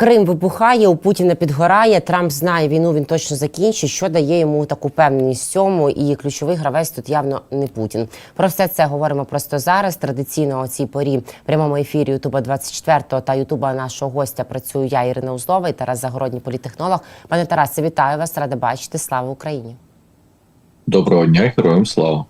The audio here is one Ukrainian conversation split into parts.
Крим вибухає, у Путіна підгорає. Трамп знає війну, він точно закінчить. Що дає йому таку впевненість в цьому? І ключовий гравець тут явно не Путін. Про все це говоримо просто зараз. Традиційно о цій порі прямому ефірі Ютуба 24 та Ютуба нашого гостя працюю я, Ірина Узлова і Тарас Загородній політехнолог. Пане Тарасе, вітаю вас, рада бачити. Слава Україні. Доброго дня, героям слава.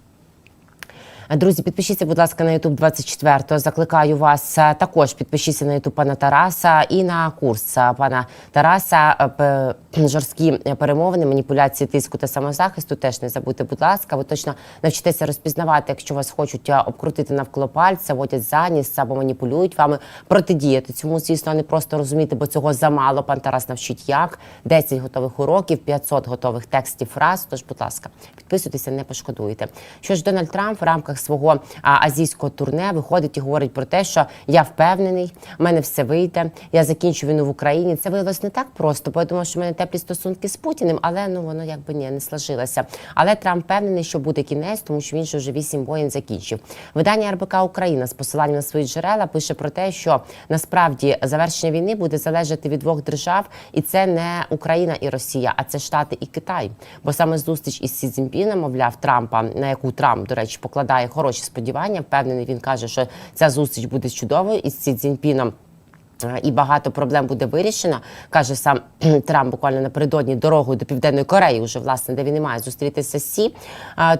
Друзі, підпишіться, будь ласка, на YouTube 24. Закликаю вас е, також підпишіться на YouTube пана Тараса і на курс е, пана Тараса. е, Жорсткі перемовини, маніпуляції тиску та самозахисту. Теж не забудьте, будь ласка. Ви точно навчитеся розпізнавати, якщо вас хочуть обкрутити навколо пальця, водять за ніс або маніпулюють вами протидіяти. Цьому, звісно, не просто розуміти, бо цього замало. Пан Тарас навчить як 10 готових уроків, 500 готових текстів фраз. Тож, будь ласка, підписуйтеся, не пошкодуєте. Що ж Дональд Трамп в рамках свого азійського турне виходить і говорить про те, що я впевнений, в мене все вийде. Я закінчу війну в Україні. Це виявилось не так просто, бо я думав, що в мене теплі стосунки з Путіним, але ну воно якби ні, не сложилося. Але Трамп впевнений, що буде кінець, тому що він же вже вісім воєн закінчив. Видання РБК Україна з посиланням на свої джерела пише про те, що насправді завершення війни буде залежати від двох держав, і це не Україна і Росія, а це Штати і Китай. Бо саме зустріч із Сі Цзіньпіном, мовляв, Трампа, на яку Трамп, до речі, покладає хороші сподівання. Впевнений, він каже, що ця зустріч буде чудовою із Сі Цзіньпіном. Е, І багато проблем буде вирішено, каже сам Трамп буквально напередодні дорогою до південної Кореї, вже власне, де він і має зустрітися з Сі.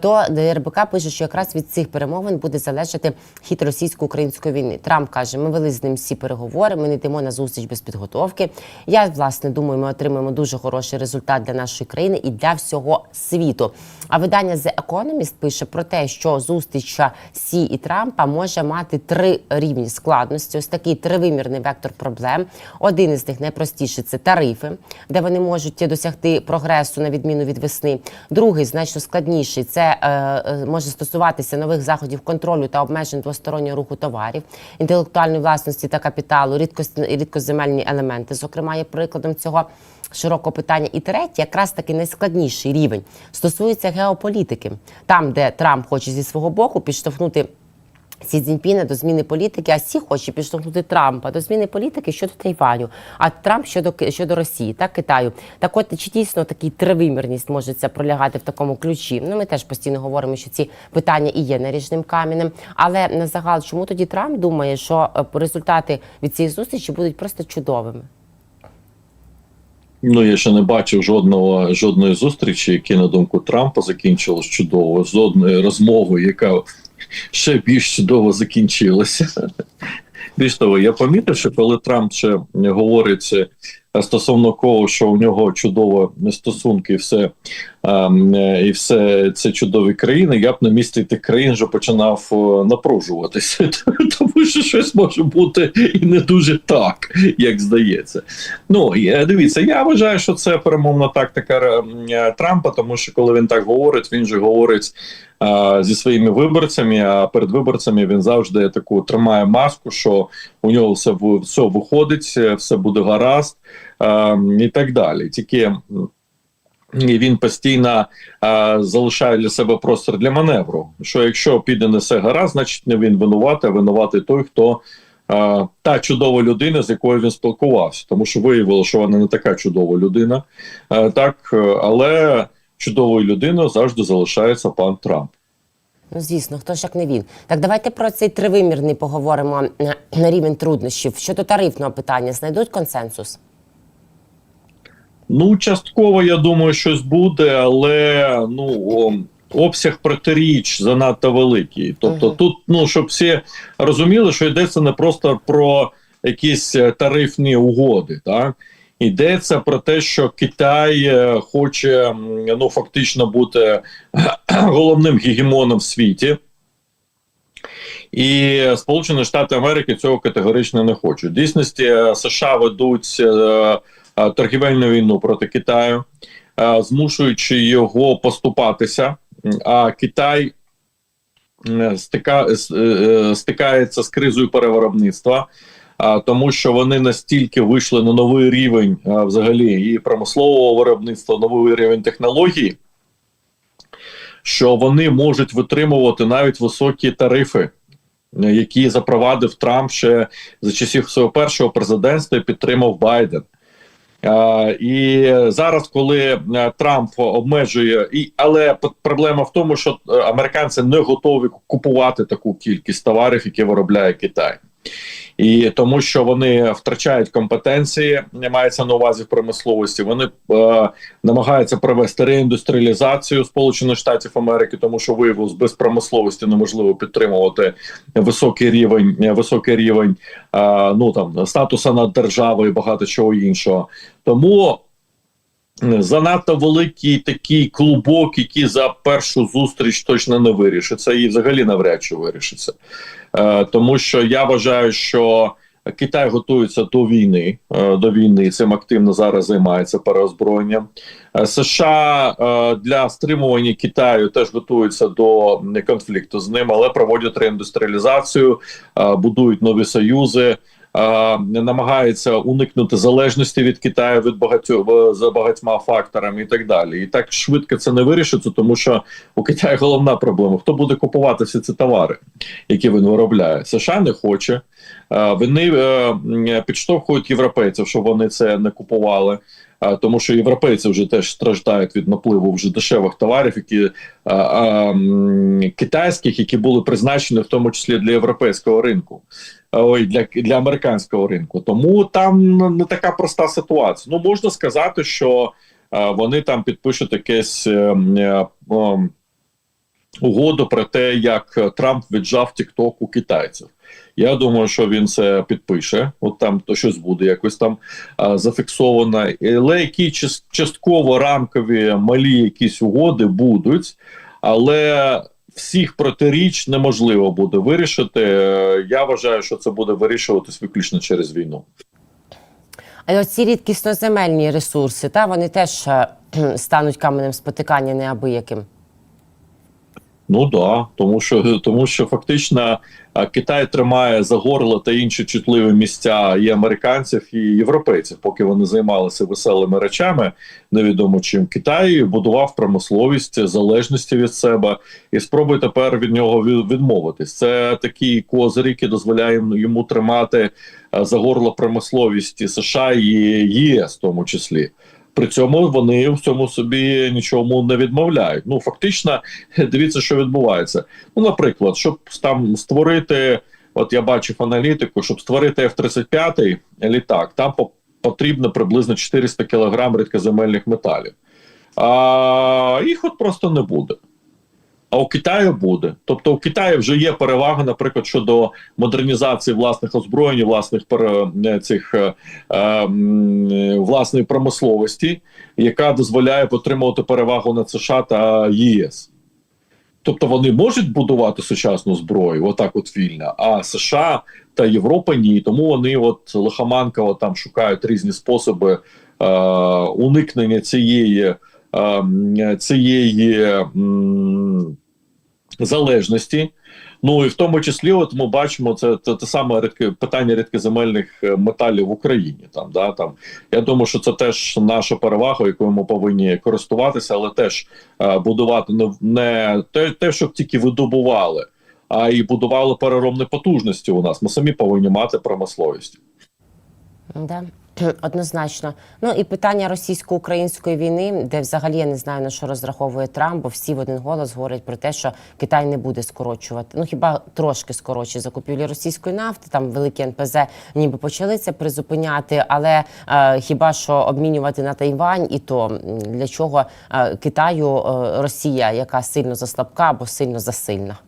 То РБК пише, що якраз від цих перемовин буде залежати хід російсько-української війни. Трамп каже: ми вели з ним всі переговори. Ми не йдемо на зустріч без підготовки. Я власне думаю, ми отримаємо дуже хороший результат для нашої країни і для всього світу. А видання The Economist пише про те, що зустріч Сі і Трампа може мати три рівні складності. Ось такий тривимірний вектор проблем. Один із них найпростіший це тарифи, де вони можуть досягти прогресу на відміну від весни. Другий значно складніший це е, е, може стосуватися нових заходів контролю та обмежень двостороннього руху товарів, інтелектуальної власності та капіталу, рідкості рідкоземельні елементи. Зокрема, є прикладом цього широкого питання. І третє, якраз таки найскладніший рівень стосується геополітики, там, де Трамп хоче зі свого боку підштовхнути. Сі Цзіньпіна до зміни політики, а Сі хоче підштовхнути Трампа до зміни політики щодо Тайваню, а Трамп щодо щодо Росії та Китаю. Так от чи дійсно такий тривимірність може це пролягати в такому ключі? Ну ми теж постійно говоримо, що ці питання і є наріжним каменем. Але на загал, чому тоді Трамп думає, що е, результати від цієї зустрічі будуть просто чудовими? Ну я ще не бачив жодного жодної зустрічі, яка, на думку Трампа, закінчилась чудово. Жодної розмови, яка ще більш чудово закінчилася. Більш того, я помітив, що коли Трамп ще говорить е, стосовно кого, що у нього чудові стосунки, і все ем, е, і все це чудові країни, я б на місці тих країн вже починав е, напружуватися, тому що щось може бути і не дуже так, як здається. Ну дивіться, я вважаю, що це перемовна тактика Трампа, тому що коли він так говорить, він же говорить зі своїми виборцями. А перед виборцями він завжди таку тримає маску, що у нього все все виходить, все буде гаразд і так далі. Тільки і він постійно е, залишає для себе простір для маневру. Що якщо піде не все гаразд, значить не він винуватий, а винуватий той, хто е, та чудова людина, з якою він спілкувався, тому що виявило, що вона не така чудова людина, е, так але чудовою людиною завжди залишається пан Трамп. Ну, звісно, хто ж як не він. Так давайте про цей тривимірний поговоримо е, на рівень труднощів. Щодо тарифного питання, знайдуть консенсус? Ну, частково, я думаю, щось буде, але ну обсяг протиріч занадто великий. Тобто, Мгм. тут, ну щоб всі розуміли, що йдеться не просто про якісь е, тарифні угоди, так йдеться про те, що Китай е, хоче ну фактично бути головним гегемоном в світі. І Сполучені Штати Америки цього категорично не хочуть. В дійсності е, США ведуть е, е, торгівельну війну проти Китаю, е, змушуючи його поступатися. А Китай е, стика, е, е, стикається з кризою перевиробництва, тому що вони настільки вийшли на новий рівень взагалі і промислового виробництва, новий рівень технологій, що вони можуть витримувати навіть високі тарифи які запровадив Трамп ще за часів свого першого президентства і підтримав Байден. Е, і зараз, коли Трамп обмежує, і але проблема в тому, що е, американці не готові купувати таку кількість товарів, які виробляє Китай. І тому, що вони втрачають компетенції, не мається на увазі в промисловості. Вони е, намагаються провести реіндустріалізацію Сполучених Штатів Америки, тому що виявилось, без промисловості неможливо підтримувати високий рівень, високий рівень е, ну там статуса над державою і багато чого іншого. Тому занадто великий такий клубок, який за першу зустріч точно не вирішиться, і взагалі навряд чи вирішиться. Е, тому що я вважаю, що Китай готується до війни. е, До війни цим активно зараз займається переозброєнням. Е, США для стримування Китаю теж готуються до конфлікту з ним, але проводять реіндустріалізацію, будують нові союзи. Е, Намагаються уникнути залежності від Китаю від багатьох за багатьма факторами і так далі. І так швидко це не вирішиться, тому що у Китаї головна проблема: хто буде купувати всі ці товари, які він виробляє? США не хоче. Е, Вони е, підштовхують європейців, щоб вони це не купували. Тому що європейці вже теж страждають від напливу вже дешевих товарів, які е, м, китайських, які були призначені в тому числі для європейського ринку, ой, для, для американського ринку. Тому там не така проста ситуація. Ну можна сказати, що е, вони там підпишуть якесь е, е, угоду про те, як Трамп віджав TikTok у китайців. Я думаю, що він це підпише. От там то щось буде якось там а, зафіксовано. Але які частково рамкові малі якісь угоди будуть, але всіх протиріч неможливо буде вирішити. Я вважаю, що це буде вирішуватись виключно через війну. А ці рідкісноземельні ресурси, та вони теж е, стануть каменем спотикання неабияким. Ну да, тому що тому що фактично Китай тримає за горло та інші чутливі місця і американців, і європейців, поки вони займалися веселими речами, невідомо чим Китай будував промисловість залежності від себе і спробує тепер від нього відмовитись. Це такий козир, який дозволяє йому- тримати за горло промисловість і США і ЄС, в тому числі. При цьому вони в цьому собі нічому не відмовляють. Ну фактично, дивіться, що відбувається. Ну, наприклад, щоб там створити, от я бачив аналітику, щоб створити F-35 літак, там по- потрібно приблизно 400 кг рідкоземельних металів. А їх от просто не буде. А у Китаю буде. Тобто у Китаї вже є перевага, наприклад, щодо модернізації власних озброєнь, власних е, цих е, е, власної промисловості, яка дозволяє отримувати перевагу над США та ЄС. Тобто вони можуть будувати сучасну зброю, отак от вільно, а США та Європа ні. Тому вони от лихоманково там шукають різні способи е, уникнення цієї, е, цієї залежності. Ну і в тому числі, от ми бачимо це, це те саме рідке питання рідкоземельних е, металів в Україні. Там да там я думаю, що це теж наша перевага, якою ми повинні користуватися, але теж е, будувати не, не те, те, щоб тільки видобували, а і будували переробні потужності. У нас ми самі повинні мати промисловість. Да. Однозначно. Ну і питання російсько-української війни, де взагалі я не знаю на що розраховує Трамп, бо всі в один голос говорять про те, що Китай не буде скорочувати. Ну хіба трошки скорочує закупівлі російської нафти, там великі НПЗ ніби почали це призупиняти, але е, хіба що обмінювати на Тайвань, і то для чого е, Китаю е, Росія, яка сильно заслабка або сильно засильна?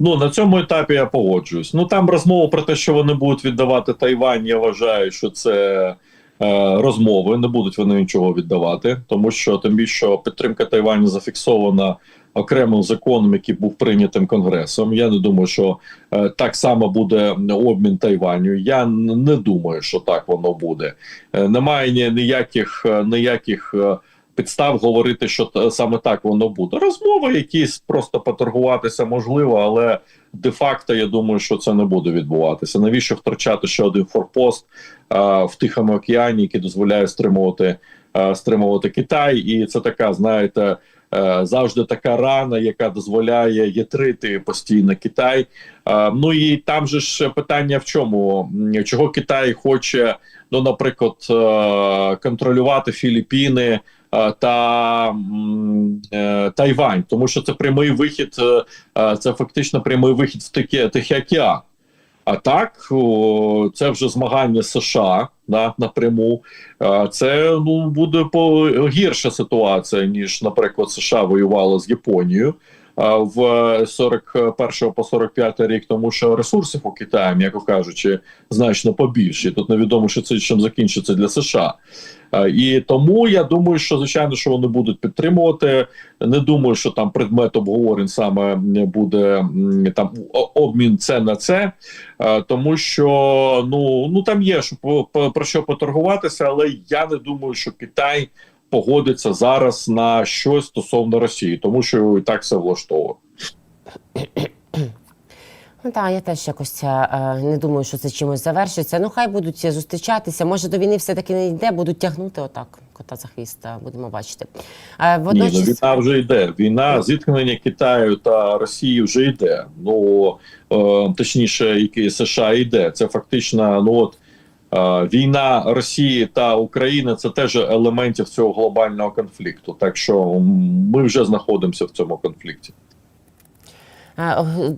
Ну на цьому етапі я погоджуюсь. Ну там розмова про те, що вони будуть віддавати Тайвань. Я вважаю, що це е, розмови. Не будуть вони нічого віддавати, тому що тим більше підтримка Тайваню зафіксована окремим законом, який був прийнятим конгресом. Я не думаю, що е, так само буде обмін Тайваню. Я не думаю, що так воно буде. Е, немає ні, ніяких е, ніяких. е, Підстав говорити, що саме так воно буде. Розмови якісь просто поторгуватися можливо, але де-факто я думаю, що це не буде відбуватися. Навіщо втрачати ще один форпост а, в Тихому океані, який дозволяє стримувати е, стримувати Китай, і це така, знаєте. е, Завжди така рана, яка дозволяє ятрити постійно Китай. Ну і там же ж питання в чому? Чого Китай хоче, ну, наприклад, е, контролювати Філіппіни та е, Тайвань, тому що це прямий вихід, е, е, це фактично прямий вихід в Тихий, океан. А так, це вже змагання США да, напряму. Це ну буде гірша ситуація, ніж, наприклад, США воювала з Японією в 41 по 45 рік, тому що ресурсів у Китаї, м'яко кажучи, значно побільше. Тут невідомо, що це чим закінчиться для США. А, І тому я думаю, що звичайно, що вони будуть підтримувати. Не думаю, що там предмет обговорень саме буде там обмін це на це. Е, тому що ну ну там є що про що поторгуватися, але я не думаю, що Китай погодиться зараз на щось стосовно Росії, тому що і так все влаштовує. Ну так, я теж якось е, не думаю, що це чимось завершиться. Ну, хай будуть зустрічатися. Може, до війни все-таки не йде, будуть тягнути отак кота за хвіст, е, будемо бачити. Е, Ні, ну війна вже йде. Війна зіткнення Китаю та Росії вже йде. Ну е, точніше, який США йде. Це фактично, ну от. е, Війна Росії та України це теж елементів цього глобального конфлікту. Так що ми вже знаходимося в цьому конфлікті.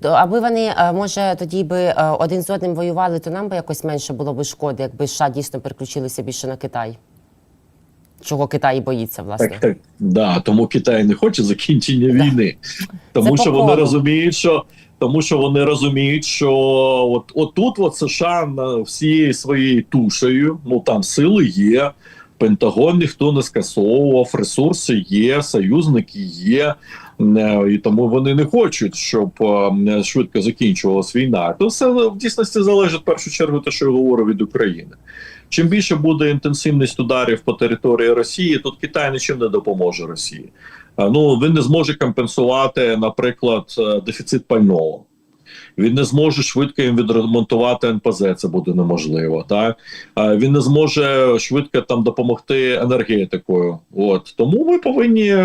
Аби вони, е, може, тоді би е, один з одним воювали, то нам би якось менше було б шкоди, якби США дійсно переключилися більше на Китай. Чого Китай боїться, власне. Так, так, да, тому Китай не хоче закінчення Да. війни, тому Це що вони розуміють, що тому що вони розуміють, що от отут от США всією своєю тушею, ну там сили є. Пентагон ніхто не скасовував, ресурси є, союзники є, е, і тому вони не хочуть, щоб е, швидко закінчувалась війна. То все в дійсності залежить в першу чергу, те, що я говорю від України. Чим більше буде інтенсивність ударів по території Росії, тут Китай нічим не допоможе Росії. Ну він не зможе компенсувати, наприклад, е, дефіцит пального. Він не зможе швидко їм відремонтувати НПЗ, це буде неможливо. Так він не зможе швидко там допомогти енергетикою. От тому ми повинні е,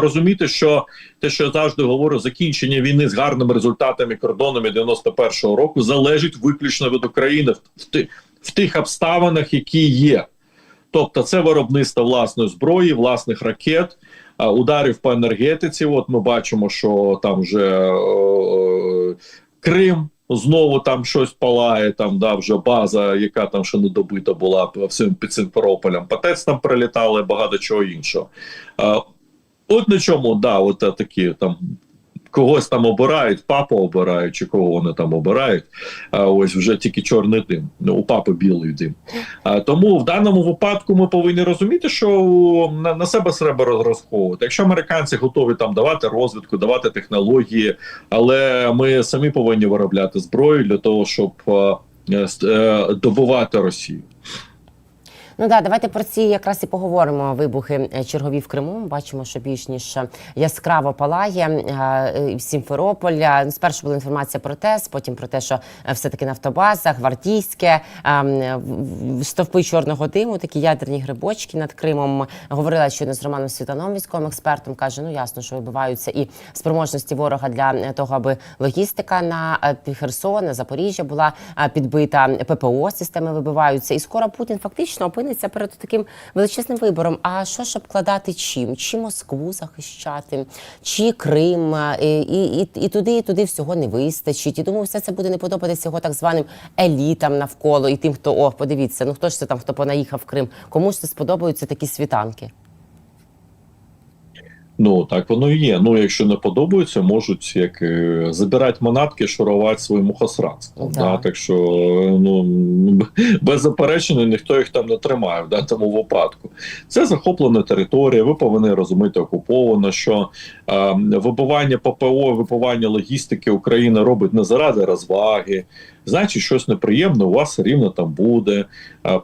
розуміти, що те, що я завжди говорю, закінчення війни з гарними результатами кордонами 91-го року залежить виключно від України в, в, в тих обставинах, які є. Тобто, це виробництво власної зброї, власних ракет, ударів по енергетиці. От ми бачимо, що там вже е, Крим. Знову там щось палає, там да вже база, яка там ще не добита була всім під Симферополем. Патець там прилітали, багато чого іншого. От на чому, да, от такі там когось там обирають, папу обирають, чи кого вони там обирають. Ось вже тільки чорний дим. Ну, у папи білий дим. Тому в даному випадку ми повинні розуміти, що на, на себе треба розраховувати. Якщо американці готові там давати розвідку, давати технології, але ми самі повинні виробляти зброю для того, щоб е, е, добувати Росію. Ну да, давайте про ці якраз і поговоримо. Вибухи е, чергові в Криму. Бачимо, що більш ніж е, яскраво палає е, в Сімферополя. Ну, Спершу була інформація про ТЕС, потім про те, що е, все-таки нафтобаза, гвардійське, е, м, в- в- стовпи чорного диму, такі ядерні грибочки над Кримом. Говорила щойно з Романом Світановим, військовим експертом. каже: ну ясно, що вибиваються і спроможності ворога для того, аби логістика на Херсон, на Запоріжжя була підбита. ППО системи вибиваються, і скоро Путін фактично опиниться перед таким величезним вибором. А що ж обкладати чим? Чи Москву захищати, чи Крим, і, і, і туди, і туди всього не вистачить. І думаю, все це буде не подобатися його так званим елітам навколо і тим, хто о, подивіться, ну хто ж це там, хто понаїхав в Крим? Кому ж це сподобаються такі світанки? Ну так воно і є. Ну, якщо не подобається, можуть як е, забирати манатки, шурувати своїм мухосранством. Да. Да. Так що ну без заперечення ніхто їх там не тримає в даному випадку. Це захоплена територія. Ви повинні розуміти окуповано, що е, вибивання ППО, вибивання логістики Україна робить не заради розваги. Значить, щось неприємне у вас рівно там буде.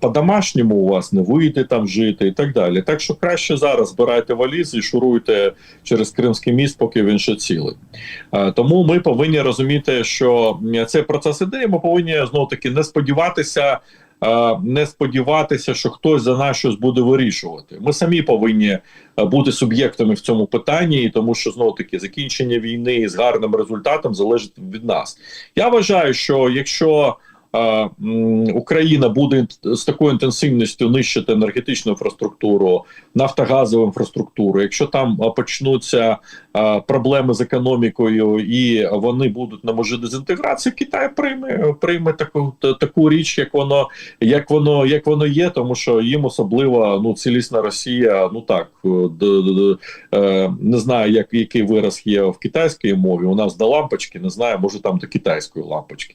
По-домашньому у вас не вийде там жити і так далі. Так що краще зараз збирайте валізи і шуруйте через Кримський міст, поки він ще цілий. Тому ми повинні розуміти, що цей процес іде, і ми повинні знову таки не сподіватися не сподіватися, що хтось за нас щось буде вирішувати. Ми самі повинні е, бути суб'єктами в цьому питанні, тому що знову таки закінчення війни з гарним результатом залежить від нас. Я вважаю, що якщо е, Україна буде з такою інтенсивністю нищити енергетичну інфраструктуру, нафтогазову інфраструктуру, якщо там почнуться проблеми з економікою і вони будуть на межі дезінтеграції, Китай прийме прийме таку таку річ, як воно як воно як воно є, тому що їм особливо ну цілісна Росія, ну так е, е, не знаю, як який вираз є в китайській мові. У нас до лампочки, не знаю, може там до китайської лампочки.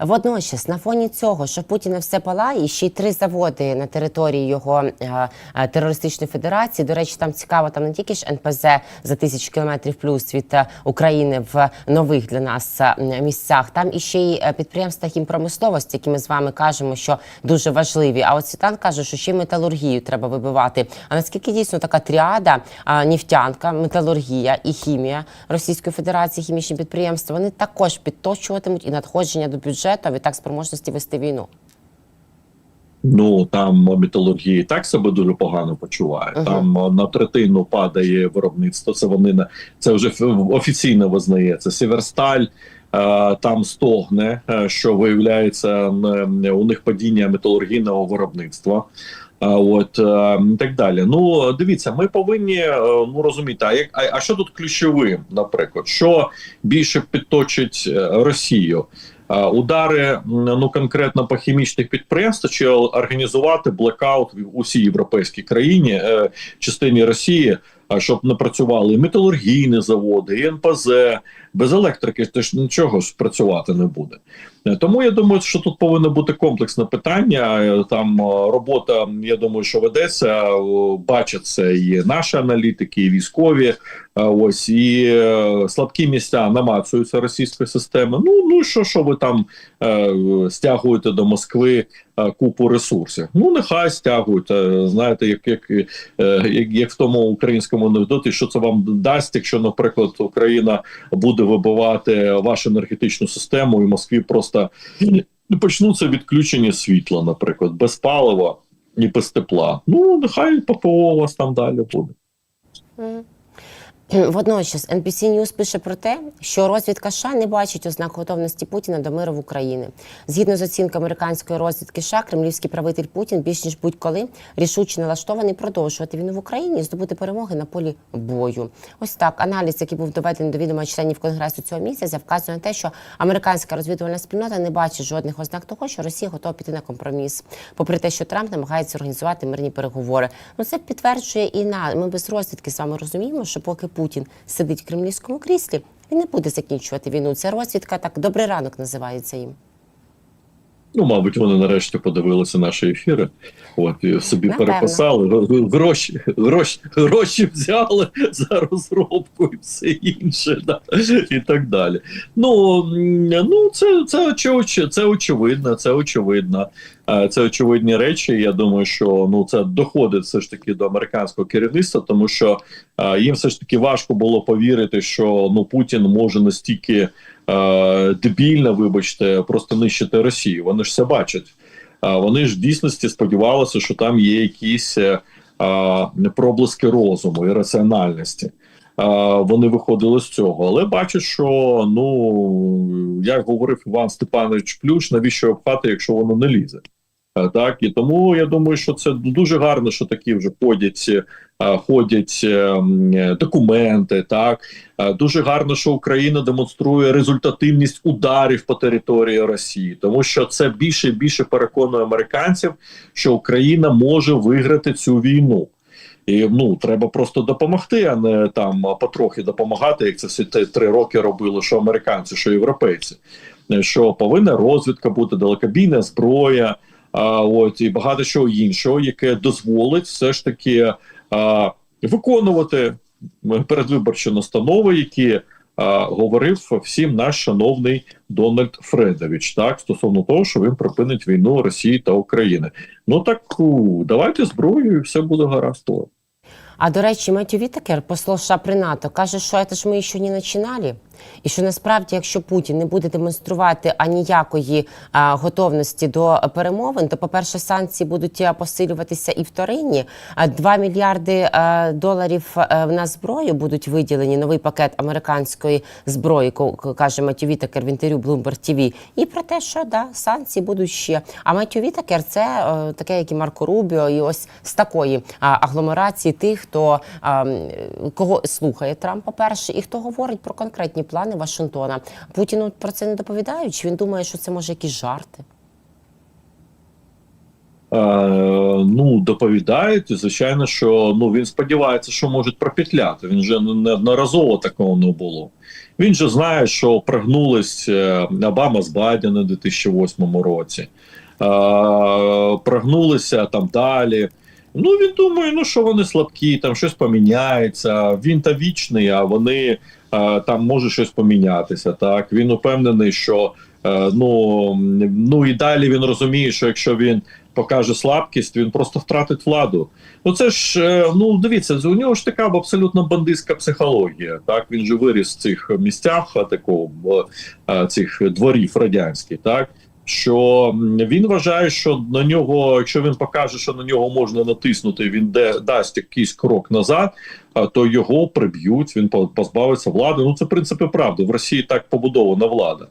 Водночас, на фоні цього, що Путіна все палає, і ще й три заводи на території його е, е, терористичної федерації. До речі, там цікаво, там не тільки ж НПЗ за тисячу кілометрів плюс від е, України в нових для нас місцях. Там і ще й підприємства хімпромисловості, які ми з вами кажемо, що дуже важливі. А от Світлан каже, що ще й металургію треба вибивати. А наскільки дійсно така тріада, нефтянка, металургія і хімія Російської Федерації, хімічні підприємства, вони також підточуватимуть і надходження до бюджету, а відтак спроможності вести війну. Ну там металургія так себе дуже погано почуває. Ага. Там е, на третину падає виробництво. Це вони на це вже офіційно визнається. Сіверсталь е, там стогне, е, що виявляється н- у них падіння металургійного виробництва. А от е, і так далі. Ну дивіться, ми повинні е, ну розуміти, а як а, а що тут ключовим, наприклад, що більше підточить е, Росію? Е, Удари ну конкретно по хімічних підприємствах чи організувати блекаут в усій європейській країні, е, частині Росії, щоб не працювали металургійні заводи, і НПЗ без електрики теж нічого ж працювати не буде. Е, Тому я думаю, що тут повинно бути комплексне питання. Е, Там е, робота, я думаю, що ведеться. Бачать це і наші аналітики, і військові. Ось і слабкі місця намацуються російської системи. Ну ну що, що ви там стягуєте до Москви купу ресурсів? Ну нехай стягують. Е, Знаєте, як, як, е, як, як в тому українському анекдоті, що це вам дасть, якщо, наприклад, Україна буде вибивати вашу енергетичну систему, і Москві просто почнуться відключення світла, наприклад, без палива і без тепла. Ну нехай ППО у вас там далі буде. Водночас NBC News пише про те, що розвідка США не бачить ознак готовності Путіна до миру в Україні. Згідно з оцінкою американської розвідки США, кремлівський правитель Путін більш ніж будь-коли рішуче налаштований продовжувати війну в Україні і здобути перемоги на полі бою. Ось так аналіз, який був доведений до відома членів конгресу цього місяця, вказує на те, що американська розвідувальна спільнота не бачить жодних ознак того, що Росія готова піти на компроміс, попри те, що Трамп намагається організувати мирні переговори. Ну це підтверджує і на ми без розвідки з вами розуміємо, що поки Путін сидить в кремлівському кріслі, він не буде закінчувати війну. Це розвідка так добрий ранок називається їм. Ну, мабуть, вони нарешті подивилися наші ефіри. От і собі Напевно. переписали г- г- гроші, гроші, гроші взяли за розробку і все інше, да, і так далі. Ну, ну це, це, очевидно, це очевидно, це очевидно. Це очевидні речі. Я думаю, що ну це доходить все ж таки до американського керівництва, тому що їм все ж таки важко було повірити, що ну Путін може настільки е, дебільно, вибачте, просто нищити Росію. Вони ж це бачать. А вони ж в дійсності сподівалися, що там є якісь е, проблиски розуму і раціональності. Вони виходили з цього, але бачать, що ну як говорив Іван Степанович Плюш, навіщо обхати, якщо воно не лізе. Е, Так і тому я думаю, що це дуже гарно, що такі вже ходять, е, ходять е, документи. Так дуже гарно, що Україна демонструє результативність ударів по території Росії, тому що це більше і більше переконує американців, що Україна може виграти цю війну. І ну треба просто допомогти, а не там потрохи допомагати, як це всі те три роки робили, що американці, що європейці. Що повинна розвідка бути далекобійна зброя, а от і багато чого іншого, яке дозволить все ж таки а, виконувати передвиборчі настанови, які а, говорив всім наш шановний Дональд Фредович, так стосовно того, що він припинить війну Росії та України. Ну так давайте зброю, і все буде гаразд. А до речі, Меттю Вітакер, посол США при НАТО, каже, що це ж ми ще не починали. І що насправді, якщо Путін не буде демонструвати аніякої а, готовності до перемовин, то, по-перше, санкції будуть посилюватися і вторинні. А 2 мільярди а, доларів а, на зброю будуть виділені новий пакет американської зброї, каже Матю Вітакер в інтерв'ю Bloomberg TV. І про те, що да, санкції будуть ще. А Матю Вітакер це е, таке, як і Марко Рубіо, і ось з такої а, агломерації тих, хто а, кого слухає Трампа перший, і хто говорить про конкретні плани Вашингтона. Путіну про це не доповідають. Чи він думає, що це може якісь жарти? Е, ну, доповідають, звичайно, що ну він сподівається, що можуть пропетляти. Він вже неодноразово такого не було. Він же знає, що прогнулись е, Обама з Байдена у 2008 році, е, прогнулися там далі. Ну він думає, ну що вони слабкі, там щось поміняється. Він та вічний, а вони там може щось помінятися. Так він упевнений, що е, ну, ну і далі він розуміє, що якщо він покаже слабкість, він просто втратить владу. Ну це ж е, ну дивіться, у нього ж така абсолютно бандитська психологія. Так він же виріс в цих місцях, такого е, цих дворів радянських, так. Що він вважає, що на нього, якщо він покаже, що на нього можна натиснути, він де дасть якийсь крок назад, то його приб'ють, він по- позбавиться влади. Ну це в принципі правда. В Росії так побудована влада.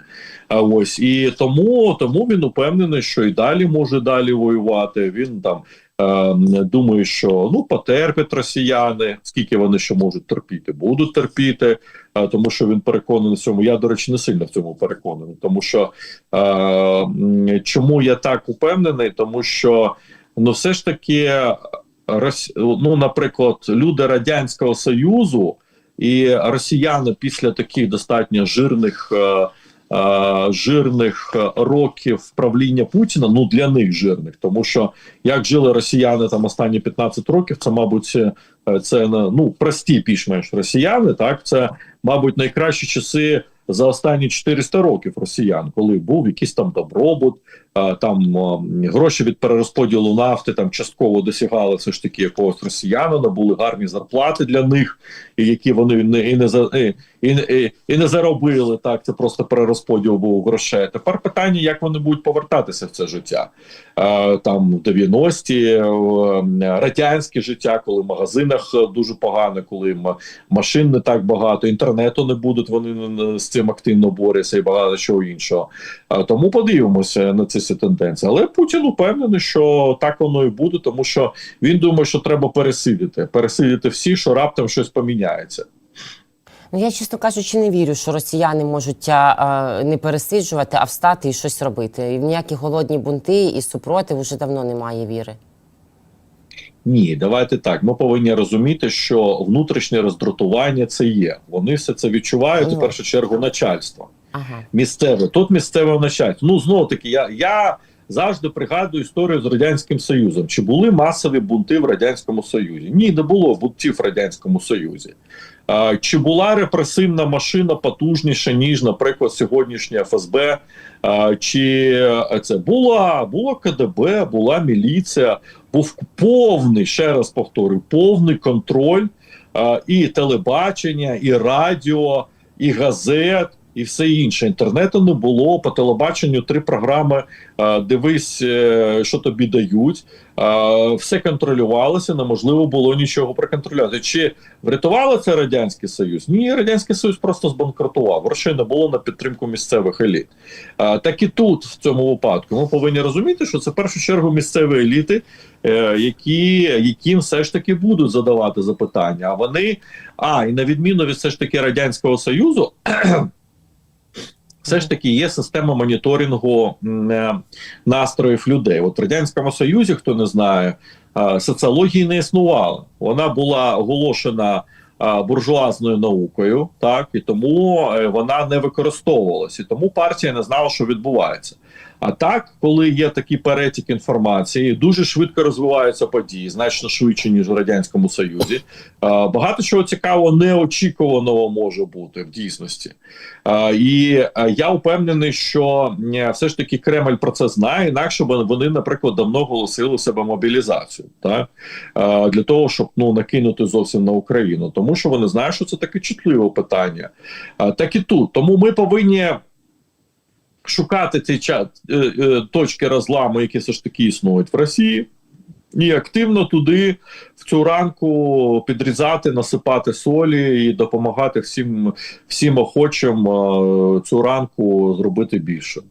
А ось і тому, тому він упевнений, що і далі може далі воювати. Він там е, думає, що ну потерпять росіяни, скільки вони ще можуть терпіти, будуть терпіти, е, тому що він переконаний в цьому. Я, до речі, не сильно в цьому переконаний, тому що е, чому я так упевнений, тому що ну все ж таки. Ну, наприклад, люди Радянського Союзу і росіяни після таких достатньо жирних, е, жирних е, років правління Путіна, ну для них жирних, тому що як жили росіяни там останні 15 років, це, мабуть, е, це ну прості більш-менш росіяни. Так, це, мабуть, найкращі часи. За останні 400 років росіян, коли був якийсь там добробут, там гроші від перерозподілу нафти там частково досягали все ж таки якогось росіянина, були гарні зарплати для них, і які вони не і не за і, і, і, не заробили. Так це просто перерозподіл був грошей. Тепер питання, як вони будуть повертатися в це життя. А, там 90-ті, е, радянське життя, коли в магазинах е, дуже погано, коли машин не так багато, інтернету не будуть. Вони з цим активно борються і багато чого іншого. Тому подивимося на ці тенденції. Але Путін упевнений, що так воно і буде, тому що він думає, що треба пересидіти, пересидіти всі, що раптом щось поміняється. Ну я чесно кажучи, не вірю, що росіяни можуть а, не пересиджувати, а встати і щось робити. І в ніякі голодні бунти і супротив вже давно немає віри. Ні, давайте так. Ми повинні розуміти, що внутрішнє роздратування це є. Вони все це відчувають Ну. в першу чергу начальство. Ага. місцеве. Тут місцеве начальство. Ну знову таки, я, я завжди пригадую історію з радянським союзом. Чи були масові бунти в радянському союзі? Ні, не було бунтів в радянському союзі. Чи була репресивна машина потужніша ніж, наприклад, сьогоднішня ФСБ? Чи е, це була? Було КДБ, була міліція, був повний, ще раз повторюю, повний контроль і телебачення, і радіо, і газет, і все інше. Інтернету не було по телебаченню. Три програми. Дивись, е, що тобі дають. Все контролювалося, неможливо було нічого проконтролювати. Чи врятувало це радянський союз? Ні, радянський союз просто збанкрутував. Грошей не було на підтримку місцевих еліт. Так і тут в цьому випадку ми повинні розуміти, що це в першу чергу місцеві еліти, е, які яким все ж таки будуть задавати запитання. А вони, а і на відміну від все ж таки радянського союзу. Все ж таки є система моніторингу е, настроїв людей. От в радянському союзі, хто не знає, е, соціології не існувало. Вона була оголошена е, буржуазною наукою, так і тому вона не використовувалася. Тому партія не знала, що відбувається. А так, коли є такий перетік інформації, дуже швидко розвиваються події, значно швидше ніж у радянському союзі. Багато чого цікавого неочікуваного може бути в дійсності. І я впевнений, що все ж таки Кремль про це знає, інакше вони, наприклад, давно оголосили у себе мобілізацію, так для того, щоб ну накинути зовсім на Україну, тому що вони знають, що це таке чутливе питання. Так і тут. Тому ми повинні шукати ці е, е, точки розламу, які все ж таки існують в Росії, і активно туди в цю ранку підрізати, насипати солі і допомагати всім, всім охочим е, цю ранку зробити більше.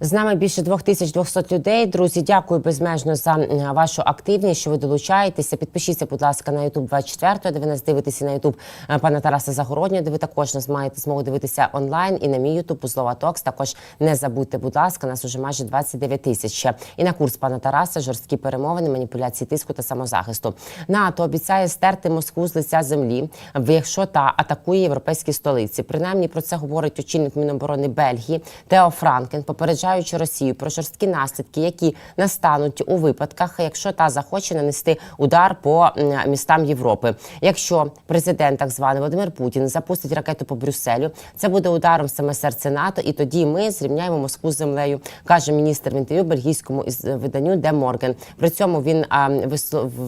З нами більше 2200 людей. Друзі, дякую безмежно за вашу активність, що ви долучаєтеся. Підпишіться, будь ласка, на YouTube 24, де ви нас дивитеся на YouTube е, пана Тараса Загороднього, де ви також нас маєте змогу дивитися онлайн і на мій YouTube Узлова Токс. Також не забудьте, будь ласка, нас уже майже 29 тисяч. І на курс пана Тараса жорсткі перемовини, маніпуляції тиску та самозахисту. НАТО обіцяє стерти Москву з лиця землі, якщо та атакує європейські столиці. Принаймні про це говорить очільник Міноборони Бельгії Тео Франкен, попереджаючи Росію про жорсткі наслідки, які настануть у випадках, якщо та захоче нанести удар по містам Європи. Якщо президент так званий Володимир Путін запустить ракету по Брюсселю, це буде ударом саме серце НАТО, і тоді ми зрівняємо Москву з землею, каже міністр в інтерв'ю бельгійському виданню Де Морген. При цьому він а,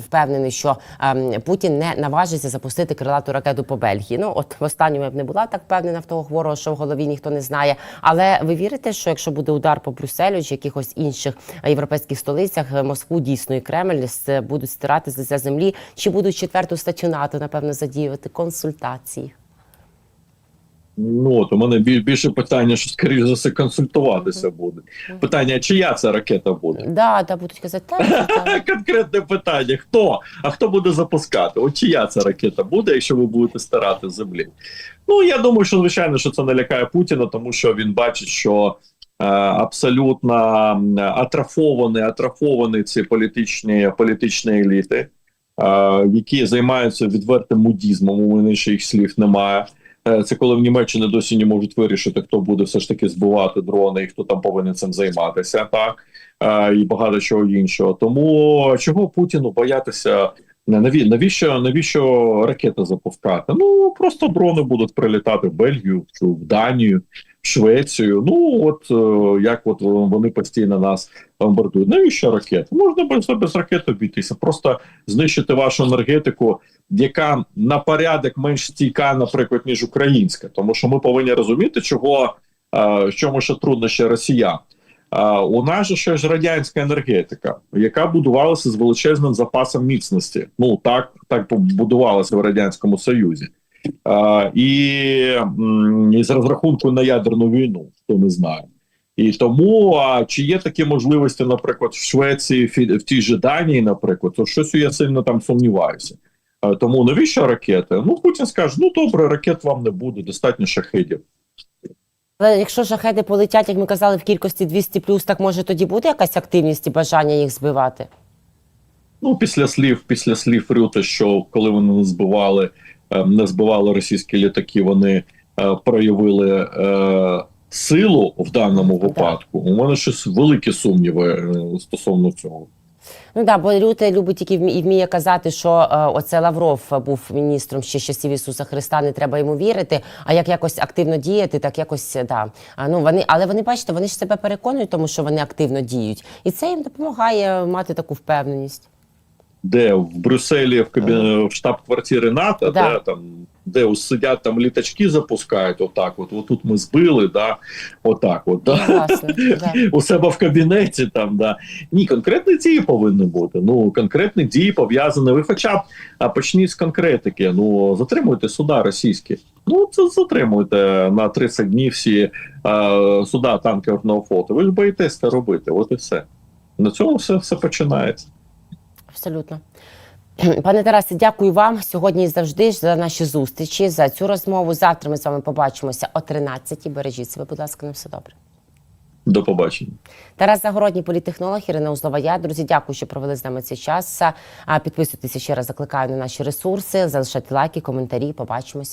впевнений, що а, Путін не наважиться запустити крилату ракету по Бельгії. Ну от в останньому я б не була так впевнена в того хворого, що в голові ніхто не знає. Але ви вірите, що якщо буде удар по Брюсселю чи якихось інших європейських столицях, Москву дійсно і Кремль будуть стирати з лиця землі, чи будуть четверту статтю НАТО, напевно, задіювати консультації? Ну от у мене більше питання, що скоріш за все консультуватися буде. Питання, чия це ракета буде? Да, да, будуть казати, так. Конкретне питання: хто? А хто буде запускати? От чия ця ракета буде, якщо ви будете старати з землі? Ну я думаю, що звичайно, що це налякає Путіна, тому що він бачить, що е, абсолютно м, атрофовані, атрофовані ці політичні, політичні еліти, е, які займаються відвертим мудізмом. У мене ще їх слів немає. Е, Це коли в Німеччині досі не можуть вирішити, хто буде все ж таки збивати дрони і хто там повинен цим займатися, так е, і багато чого іншого. Тому чого Путіну боятися? Наві- Навіщо навіщо ракети запускати? Ну просто дрони будуть прилітати в Бельгію, чи в Данію, в Швецію. Ну от е, як от вони постійно нас бомбардують. Навіщо ракети? Можна без, без ракет обійтися, просто знищити вашу енергетику, яка на порядок менш стійка, наприклад, ніж українська. Тому що ми повинні розуміти, чого е, в чому ще труднощі росіян. А, у нас же ще ж радянська енергетика, яка будувалася з величезним запасом міцності. Ну так так побудувалася в радянському союзі, а, і, і з розрахунку на ядерну війну, хто не знає. І тому а, чи є такі можливості, наприклад, в Швеції, в тій же Данії, наприклад, то щось я сильно там сумніваюся. Тому навіщо ракети? Ну Путін скаже: ну добре, ракет вам не буде, достатньо шахедів. Але якщо шахеди полетять, як ми казали, в кількості 200+, так може тоді буде якась активність і бажання їх збивати? Ну, після слів, після слів Рюти, що коли вони не збивали, е, не збивали російські літаки, вони е, проявили е, силу в даному випадку. У мене щось великі сумніви е, стосовно цього. Ну да, бо Рюте любить тільки і вміє казати, що е, оце Лавров був міністром ще часів Ісуса Христа. Не треба йому вірити. А як якось активно діяти, так якось е, да. А, ну вони, але вони бачите, вони ж себе переконують, тому що вони активно діють, і це їм допомагає мати таку впевненість. Де в Брюсселі, в кабі... в штаб-квартирі НАТО, Да. де там де ось сидять там літачки, запускають. Отак, от отут ми збили, да, отак, от да. У себе в кабінеті. Там да ні, конкретні дії повинні бути. Ну конкретні дії пов'язані. Ви, хоча б а, почніть з конкретики. Ну затримуйте суда російські. Ну це затримуйте на 30 днів всі а, суда танкерного флоту. Ви ж боїтесь це робити. От і все. На цьому все, все починається. Абсолютно. Пане Тарасе, дякую вам сьогодні і завжди за наші зустрічі, за цю розмову. Завтра ми з вами побачимося о 13-й. Бережіть себе, будь ласка, на все добре. До побачення. Тарас Загородній політехнолог Ірина Узлова. Я друзі, дякую, що провели з нами цей час. Підписуйтеся ще раз, закликаю на наші ресурси, залишайте лайки, коментарі. Побачимося.